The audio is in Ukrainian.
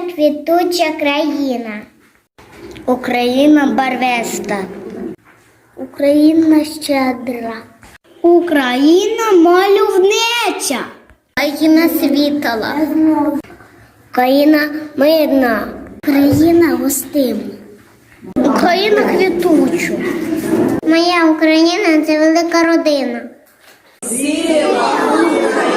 Квітуча країна. Україна барвеста. Україна щедра. Україна мальовнича. Україна світла. Україна мирна. Україна гостинна. Україна квітуча. Моя Україна це велика родина. Україна!